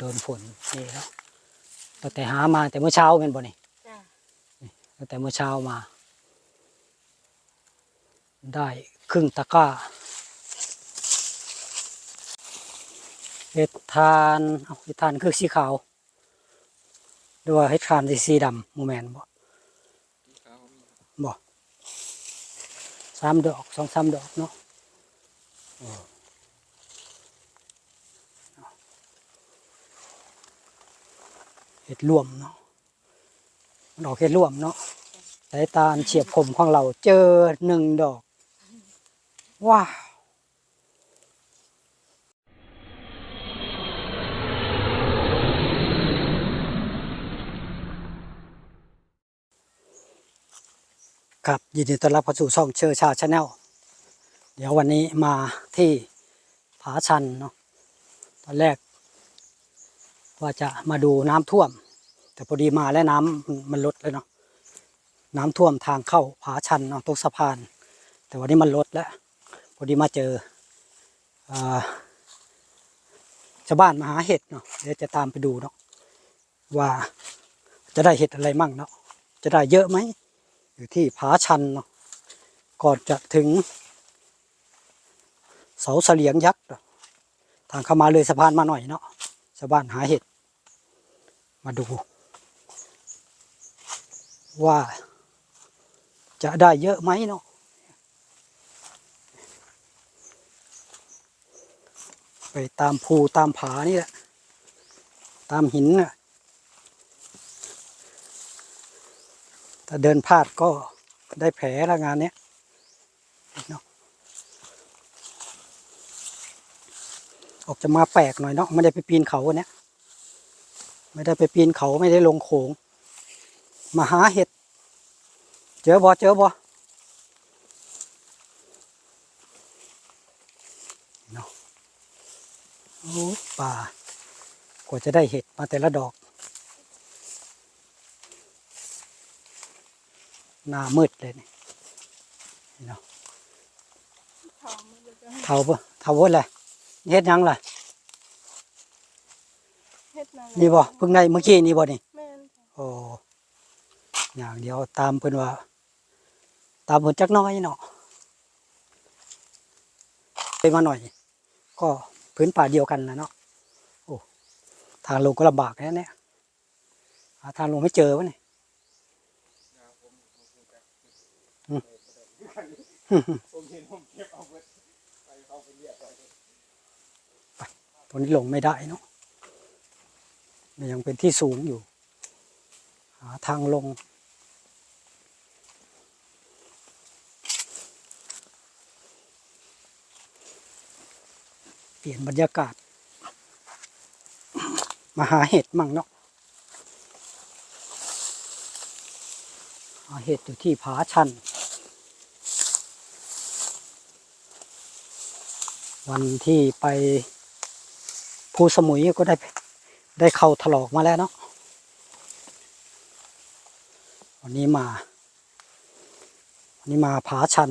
โดนฝนนี่แล้วตั้งแต่หามาแต่เมื่อเช้าเป็นบ่นี่จ้ะตั้งแต่เมื่อเช้ามา ได้ครึ่งตะกร้าเห็ดทานเอาเห็ดทานคือสีขาวหรือว่าเห็ดทานที่สีดำโมแมนบ่บ่สามดอกสองสามดอกเนาะโอ้ เห็ดรวมเนาะดอกเห็ดรวมเนาะสายตาเฉียบคมของเราเจอหนึ่งดอกว้าวครับยินดีต้อนรับเข้าสู่ช่องเชอร์ชาชาแนลเดี๋ยววันนี้มาที่ผาชันเนาะตอนแรก ว่าจะมาดูน้ำท่วม แต่พอดีมาแล้วน้ำมันมันลดเลยเนาะน้ำท่วมทางเข้าผาชันเนาะตรงสะพาน แต่วันนี้มันลดแล้ว พอดีมาเจอชาวบ้านมาหาเห็ดเนาะเดี๋ยวจะตามไปดูเนาะว่าจะได้เห็ดอะไรมั่งเนาะจะได้เยอะไหมอยู่ที่ผาชันเนาะก่อนจะถึง เสาเสลียงยักษ์ทางเข้ามาเลยสะพานมาหน่อยเนาะ ชาวบ้านหาเห็ด มาดู ว่าจะได้เยอะไหมเนาะไปตามภูตามผานี่แหละ ตามหินน่ะถ้าเดินพลาดก็ได้แผลละงานเนี้ยเนาะ ออกจะมาแปลกหน่อยเนาะไม่ได้ไปปีนเขาเนี้ยไม่ได้ไปปีนเขาไม่ได้ลงโขงมาหาเห็ด เจอบ่เจอบ่เนาะโอ้ยป่ากว่าจะได้เห็ดมาแต่ละดอก หน้ามืดเลยนี่นี่เนาะทองมันจะเท่าบ่เท่าบ่เลยเฮ็ดหยังล่ะเฮ็ดนั่นแหละนี่บ่เพิ่งได้เมื่อกี้นี่บ่นี่แม่นจ้ะโอ้อย่างเดียวตามเพิ่นว่า ตามเพิ่นจักหน้อยเนาะไปมาหน่อย ก็พื้นป่าเดียวกันนะเนาะโอ้ทางลงก็ลำบากแน่เนี่ยหาทางลงไม่เจอวะเนี่ยอืมผมเห็นผมเก็บเอาไปไปเขาไปเรียกไปตรงนี้ลงไม่ได้เนาะมัน ยังเป็นที่สูงอยู่ หาทางลง เปลี่ยนบรรยากาศ มาหาเห็ดมั่งเนาะหาเห็ดอยู่ที่ผาชัน วันที่ไปภูสมุยก็ได้ ได้เข้าถลอกมาแล้วเนาะวันนี้มาวันนี้มาผาชัน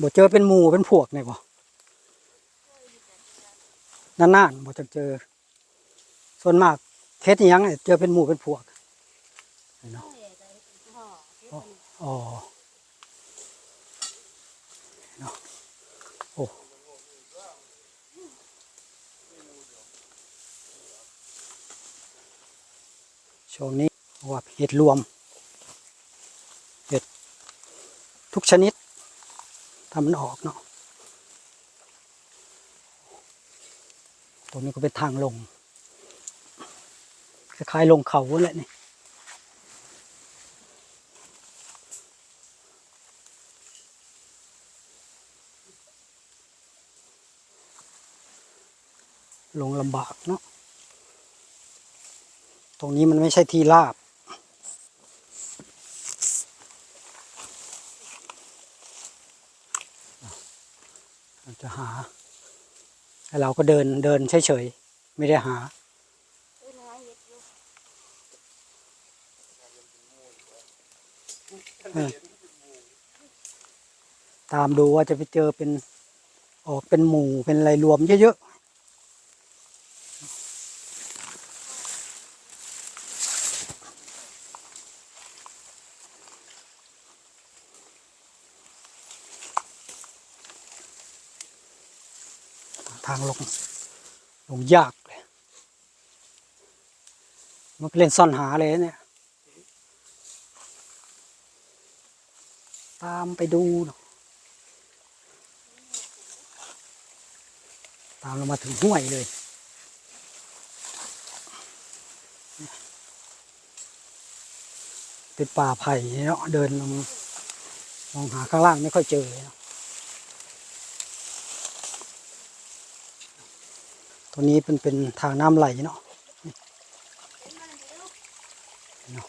บ่เจอเป็นหมู่เป็นพวกเนี่ยบ่นานๆบ่จะเจอ ส่วนมาก เฮ็ดอิหยังเนี่ยเจอเป็นหมู่เป็นพวกเนาะอ๋อเนาะโอ้ช่วงนี้ว่าเห็ดรวม เห็ดทุกชนิดถ้ามันออกเนาะตรงนี้ก็เป็นทางลง คล้ายลงเขาแหละนี่ลงลำบากเนาะ ตรงนี้มันไม่ใช่ที่ราบเราจะหาแล้เราก็เดินเดินเฉยๆ ไม่ได้หา เวลาเฮ็ดอยู่ เออ ตามดูว่าจะไปเจอเป็นออกเป็นหมู่เป็นอะไรรวมเยอะๆ ทางลงลงยากเลย มันเล่นซ่อนหาเลยเนี่ยามไปดูตามเรามาถึงห้วยเลย เป็นป่าไผ่เนาะเดินลงมองหาข้างล่างไม่ค่อยเจอเนาะตัวนี้เป็นเป็นทางน้ำไหลเนาะนี่เนาะ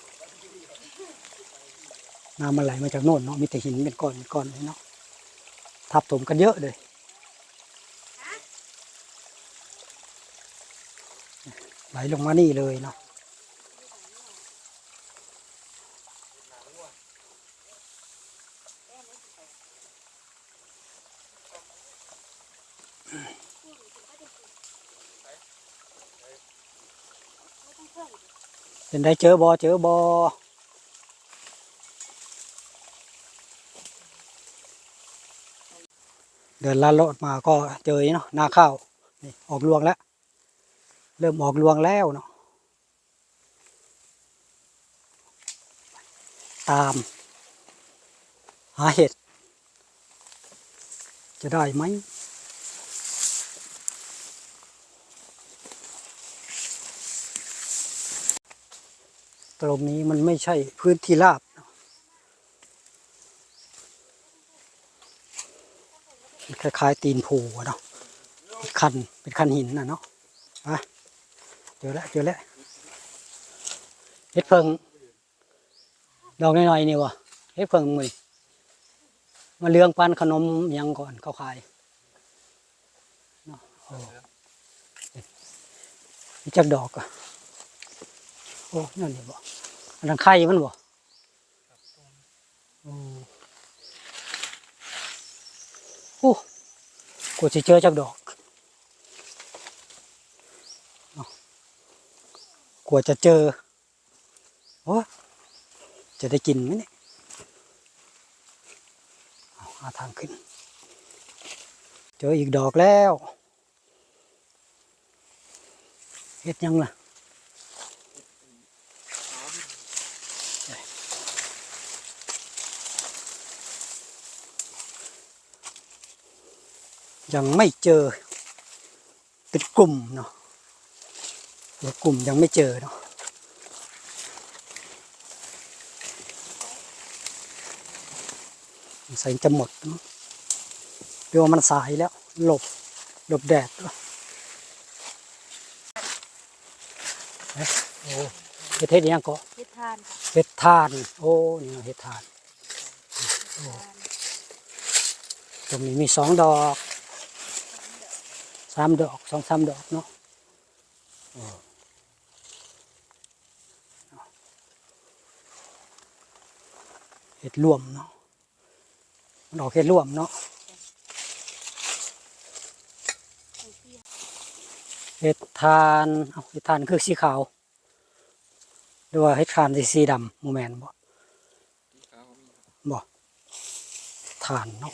น้ำมันไหลมาจากโน่นเนาะมีแต่หินเป็นก้อนเป็นก้อนเลยเนาะทับถมกันเยอะเลยไหลลงมานี่เลยเนาะเป็นได้เจอบอเจอบอ เดินลาดโลดมาก็เจอเนาะนาข้าวนี่ออกรวงแล้ว เริ่มออกรวงแล้วเนาะตาม หาเห็ด จะได้ไหมตรงนี้มันไม่ใช่พื้นที่ราบเนอะมัน คล้ายๆ ตีนผูอะเนาะเป็นคันเป็นคันหินนะเนาะมาเจอแล้วเจอแล้วเฮ็ดเพิงดอกน้อยๆนี่วะเฮ็ดเพิงมือมาเลี้ยงปันขนมยังก่อนเขาขายเนาะโอ้จักดอกอะโอ้นั่นนี่บ่อันนั้นไข่มันบ่โอ้ อ้กูจะเจอจากดอกกลัวจะเจอโอ้จะได้กินไหมเนี่ยเอาทางขึ้น เจออีกดอกแล้วเฮ็ดยังล่ะ ยังไม่เจอเป็นกลุ่มเนาะตัวกลุ่มยังไม่เจอเนาะใส่จะหมดเนอะเรียกว่ามันสายแล้ว หลบ หลบแดดด้วยเอ๊ะโอ้เฮ็ดเฮ็ดอิหยังก็เฮ็ดทานค่ะเฮ็ดทาน โอ้ นี่เนาะเฮ็ดทานตรงนี้มีสองดอก สามดอกสองสามดอกเนาะโอ้เห็ดรวมเนาะมันออกเห็ดรวมเนาะเห็ดทานเอาเห็ดทานคือสีขาวหรือว่าเห็ดทานที่สีดำโมแมนบ่บ่ทานเนาะ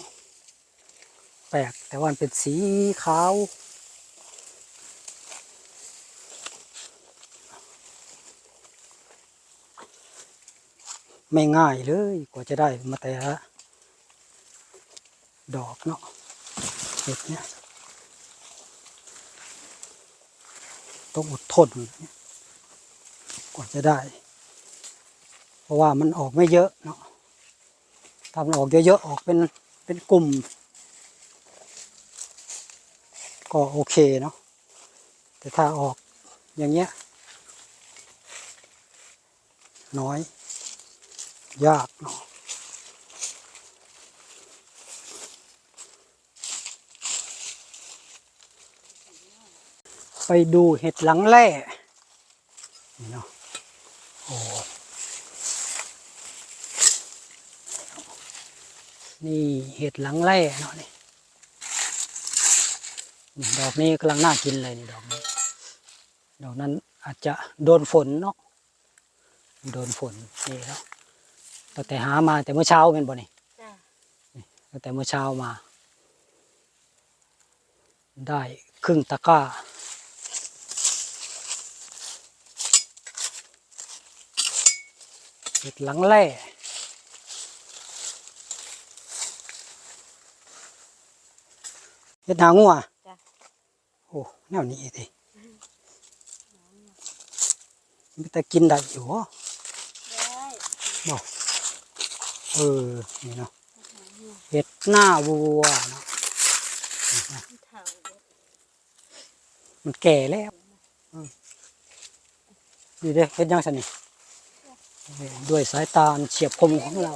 แปลกแต่ว่ามันเป็นสีขาว ไม่ง่ายเลยกว่าจะได้มาแต่ละดอกเนาะเห็ดเนี่ยต้องอดทนกว่าจะได้ เพราะว่ามันออกไม่เยอะเนาะถ้ามันออกเยอะๆออกเป็นเป็นกลุ่ม ก็โอเคเนาะแต่ถ้าออกอย่างเงี้ยน้อย ยากเนาะไปดูเห็ดหลังแร่นี่เนาะโอ้นี่เห็ดหลังแร่เนาะนี่ดอกนี้กำลังน่ากินเลยนี่ดอกนี้ดอกนั้นอาจจะโดนฝนเนาะโดนฝนนี่แล้ว ตั้งแต่หามาแต่เมื่อเช้าเป็นบ่นี่จ้ะตั้งแต่เมื่อเช้ามา ได้ครึ่งตะกร้า เห็ดหลังแร่เห็ดหางัวจ้ะโอ้แนวนี้สิมันแต่กินได้อยู่วะได้ เออ นี่เนาะเห็ดหน้าวัวเนาะที่เถาเด็ดมันแก่แล้วอืมดีเด้เห็ดยังสันนี่ด้วยสายตาอันเฉียบคมของเรา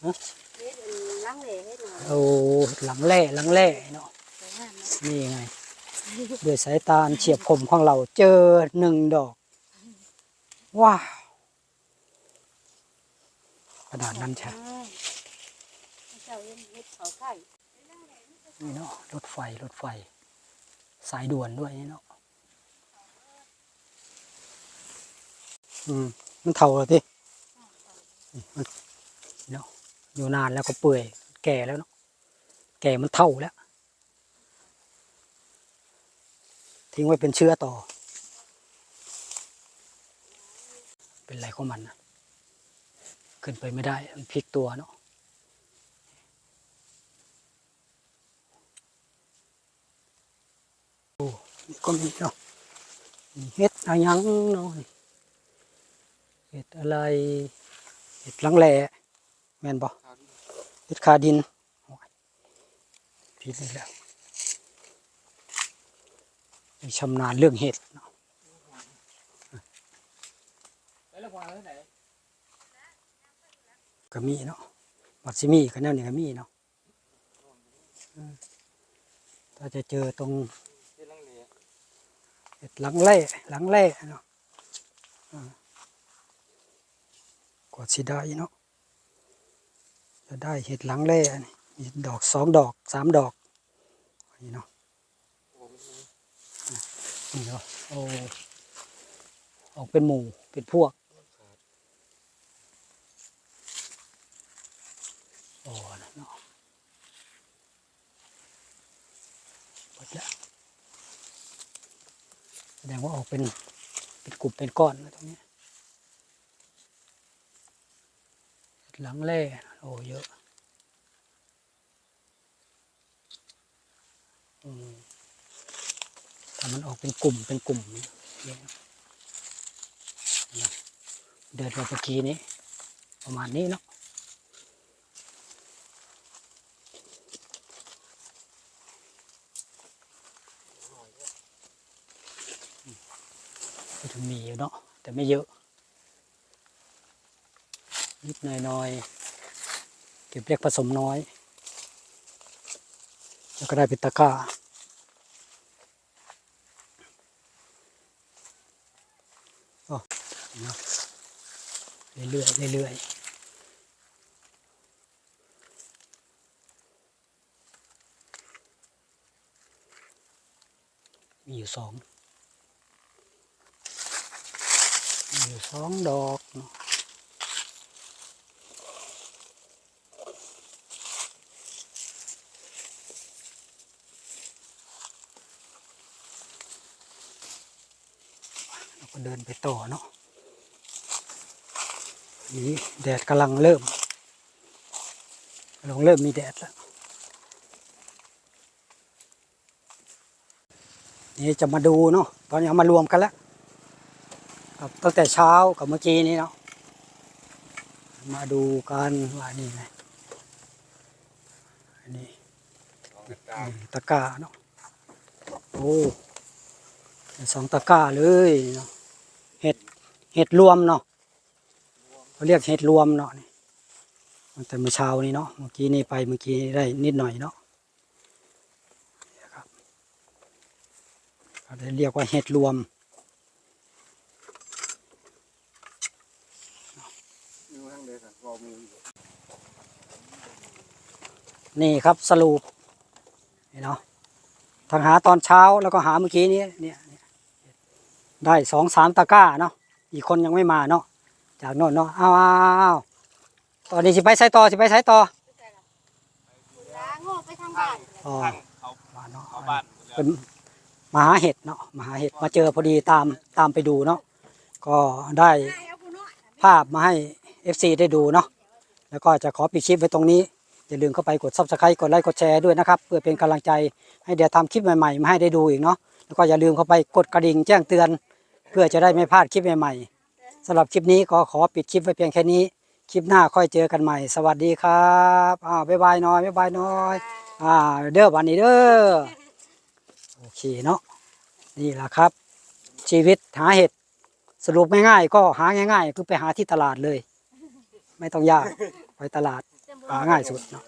เฮ็ดอันล้างเหล่ให้หน่อยโอ้หลังแร่หลังแร่เนาะสวยงามนะนี่ไงด้วยสายตาอันเฉียบคมของเราเจอหนึ่งดอก ว้าว ขนาดนั้นใช่ใช่เจ้าเฮ็ดเฮ็ดเขาไข่นี่เนาะรถไฟรถไฟ สายด่วนด้วยนี่เนาะอืมมันเท่าแล้วทีมันเนาะอยู่นานแล้วก็เปื่อย แก่แล้วเนาะแก่มันเท่าแล้ว ทิ้งไว้เป็นเชื้อต่อ เป็นไรของมันนะ ขึ้นไปไม่ได้มันพลิกตัวเนาะนี่ก็มีเนาะเห็ดอะไรยังเนาะเห็ดอะไรเห็ดลังแหล่แม่นบ่เห็ดคาดินโอ้ยผิดอีกแล้วมีชำนาญเรื่องเห็ดเนาะ แล้วเราวางไว้ไหน ก็มีเนาะบัดซิมีก็แนวนี้ก็มีเนาะถ้าจะเจอตรงที่ลังเลเห็ดหลังแร่หลังแร่เนาะกว่าสิได้เนาะจะได้เห็ดหลังแร่มีดอกสองดอกสามดอกนี่เนาะนี่เนาะโอ้ออกเป็นหมู่เป็นพวกโอ้นะเนาะหมดแล้ว แสดงว่าออกเป็นเป็นกลุ่มเป็นก้อนนะตรงนี้หลังแร่โอ้เยอะอืมถ้ามันออกเป็นกลุ่มเป็นกลุ่มนี่เยเดินมาเมื่อกี้นี้ ประมาณนี้เนาะ มีอยู่เนาะแต่ไม่เยอะ นิดหน่อยๆเก็บเล็กผสมน้อย แล้วก็ได้เป็นตะกร้าเนาะเรื่อยๆเรื่อยๆมีอยู่สองมีอยู่ สองดอกเนาก็เดินไปต่อเนาะนี่แดดกำลังเริ่มกำลังเริ่มมีแดดแล้วนี่จะมาดูเนาะตอนนี้เอามารวมกันแล้ว กับตั้งแต่เช้ากับเมื่อกี้นี้เนาะมาดูกันว่านี่ไงอันนี้ตะกร้าเนาะโอ้สองตะกร้าเลยเนาะเห็ดเห็ดรวมเนาะเขาเรียกเห็ดรวมเนาะนี่ตั้งแต่เมื่อเช้านี้เนาะเมื่อกี้นี่ไปเมื่อกี้ได้นิดหน่อยเนาะนี่ครับเขาเรียกว่าเห็ดรวม มือข้างเดียวกันรอมืออยู่ นี่ครับสรุปนี่เนาะทางหาตอนเช้าแล้วก็หาเมื่อกี้นี้เนี่ยเนี่ยได้สองสามตะกร้าเนาะอีกคนยังไม่มาเนาะจากโน่นเนาะอ้าวอ้าวอ้าวตอนนี้สิไปใช้ต่อสิไปใช้ต่อล้างโง่ไปทางบ้านอ๋อท่านเอามาเนาะเอาบ้านหมดแล้วเป็นมาหาเห็ดเนาะมาหาเห็ดมาเจอพอดีตามตามไปดูเนาะก็ได้ภาพมาให้ FC ได้ดูเนาะแล้วก็จะขอปิดคลิปไว้ตรงนี้ อย่าลืมเข้าไปกด subscribe กดไลค์กดแชร์ด้วยนะครับ เพื่อเป็นกำลังใจให้เดี๋ยวทำคลิปใหม่ๆมาให้ได้ดูอีกเนาะแล้วก็อย่าลืมเข้าไปกดกระดิ่งแจ้งเตือน เพื่อจะได้ไม่พลาดคลิปใหม่ๆสำหรับคลิปนี้ก็ขอปิดคลิปไว้เพียงแค่นี้ คลิปหน้าค่อยเจอกันใหม่ สวัสดีครับอ่าบ๊ายบายน้อยบ๊ายบายน้อยอ่าเด้อวันนี้เด้อโอเคเนาะนี่แหละครับ ชีวิตหาเห็ดสรุปง่ายๆก็หาง่าย ๆ คือไปหาที่ตลาดเลย ไม่ต้องยากไปตลาด ง่ายสุดเนาะ